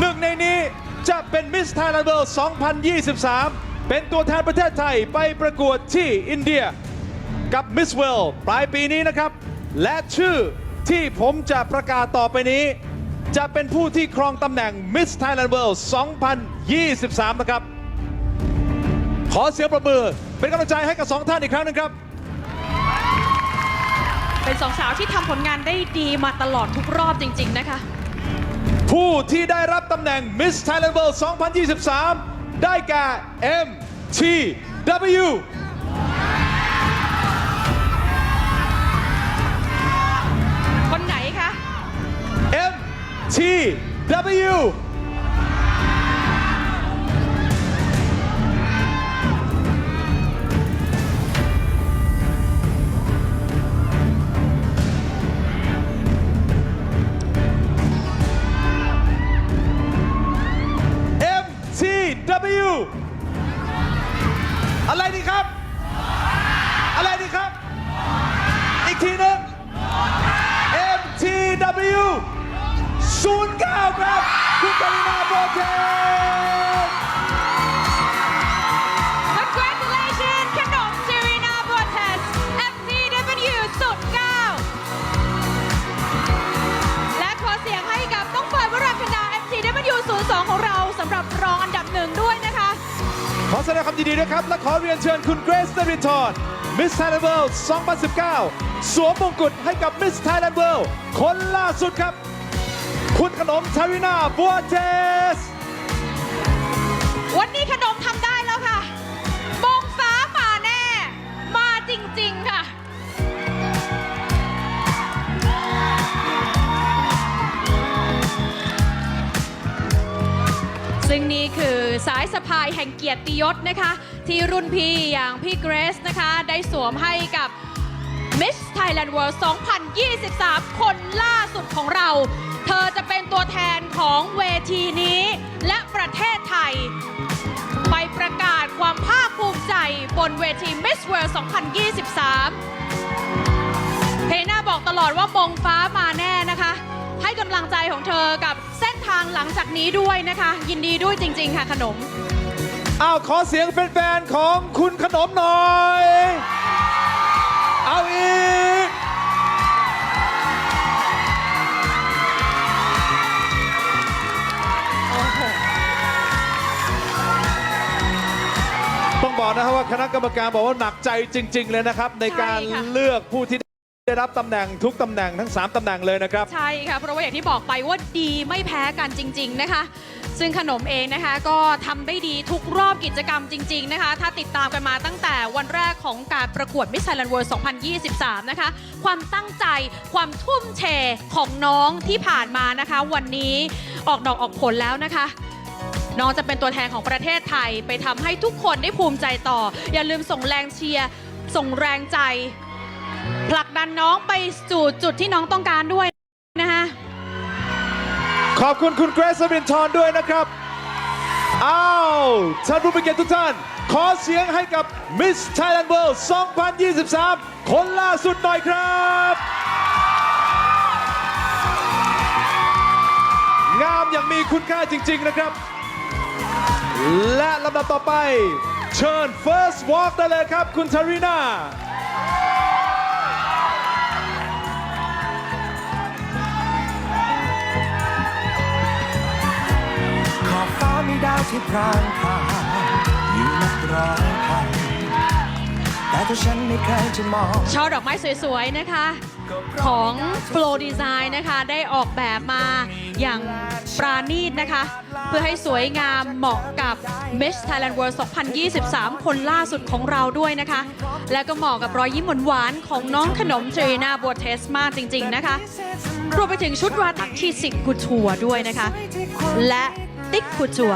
หนึ่งในนี้จะเป็นมิสไทยแลนด์เวิลด์2023 เป็นตัวแทนประเทศไทยไปประกวดที่อินเดีย กับ Miss World ปลายปีนี้นะครับ และชื่อที่ผมจะประกาศต่อไปนี้ จะเป็นผู้ที่ครองตำแหน่ง Miss Thailand World 2023 นะครับ ขอเสียงประมือเป็นกำลังใจให้กับสองท่านอีกครั้งหนึงครับ เป็นสองสาวที่ทำผลงานได้ดีมาตลอดทุกรอบจริง ๆ นะคะ ผู้ที่ได้รับตำแหน่ง Miss Thailand World 2023 ได้แก่ MTW คนไหนคะ MTW อะไรดีครับ อะไรดีครับ อีกทีหนึง MTW 09 ครับ คุณกรินาโบเท แสดงความยินดีด้วยครับ และขอเรียนเชิญคุณเกรซเดริทอนมิสไทยแลนด์เวิลด์2019 สวมมงกุฎให้กับมิสไทยแลนด์เวิลด์คนล่าสุดครับ คุณขนมชารินาบัวเทส วันนี้ขนมทำได้ ซึ่งนี่คือสายสะพายแห่งเกียรติยศนะคะ ที่รุ่นพี่อย่างพี่เกรซนะคะ ได้สวมให้กับ Miss Thailand World 2023 คนล่าสุดของเรา เธอจะเป็นตัวแทนของเวทีนี้ และประเทศไทย ไปประกาศความภาคภูมิใจบนเวที Miss World 2023เพน่าบอกตลอดว่ามงฟ้ามาแน่นะคะ ให้กำลังใจของเธอกับเส้นทางหลังจากนี้ด้วยนะคะ ยินดีด้วยจริง ๆ ค่ะขนม อ้าวขอเสียงแฟนๆของคุณขนมหน่อย เอาอีกโอ้โหต้องบอกนะครับว่าคณะกรรมการบอกว่าหนักใจจริง ๆ เลยนะครับ ในการใช่ค่ะ เลือกผู้ที่ ได้รับตำแหน่งทุกตำแหน่งทั้ง 3ตำแหน่งเลยนะครับ ใช่ค่ะ เพราะว่าอย่างที่บอกไปว่าดีไม่แพ้กันจริง ๆนะคะ ซึ่งขนมเองนะคะก็ทำได้ดีทุกรอบกิจกรรมจริง ๆนะคะ ถ้าติดตามกันมาตั้งแต่วันแรกของการประกวด Miss Thailand World 2023 นะคะ ความตั้งใจความทุ่มเทของน้องที่ผ่านมานะคะ วันนี้ออกดอกออกผลแล้วนะคะน้องจะเป็นตัวแทนของประเทศไทยไปทำให้ทุกคนได้ภูมิใจต่อ อย่าลืมส่งแรงเชียร์ ส่งแรงใจ ผลักดันน้องไปสู่จุดที่น้องต้องการด้วยนะคะขอบคุณคุณเกรซบินทอนด้วยนะครับ อ้าวท่านผู้มีเกียรติทุกท่าน ขอเสียงให้กับ Miss Thailand World 2023 คนล่าสุดหน่อยครับ งามอย่างมีคุณค่าจริง ๆ นะครับ และลำดับต่อไป เชิญ First Walk ได้เลยครับ คุณทารีนา มีดาวที่พรางพาอยู่นับร้อยพันแต่ตัวฉันไม่เคยจะมองช่อดอกไม้สวยๆนะคะ ของ Flow Design นะคะ ได้ออกแบบมาอย่างปราณีตนะคะ เพื่อให้สวยงามเหมาะกับ Miss Thailand World 2023 คนล่าสุดของเราด้วยนะคะ และก็เหมาะกับรอยยิ้มหวานๆของน้องขนมเจรีนาบัวเทสมากจริง ๆ นะคะรวมไปถึงชุดราตรีที่สิกกุทัวด้วยนะคะ และ กคูจัว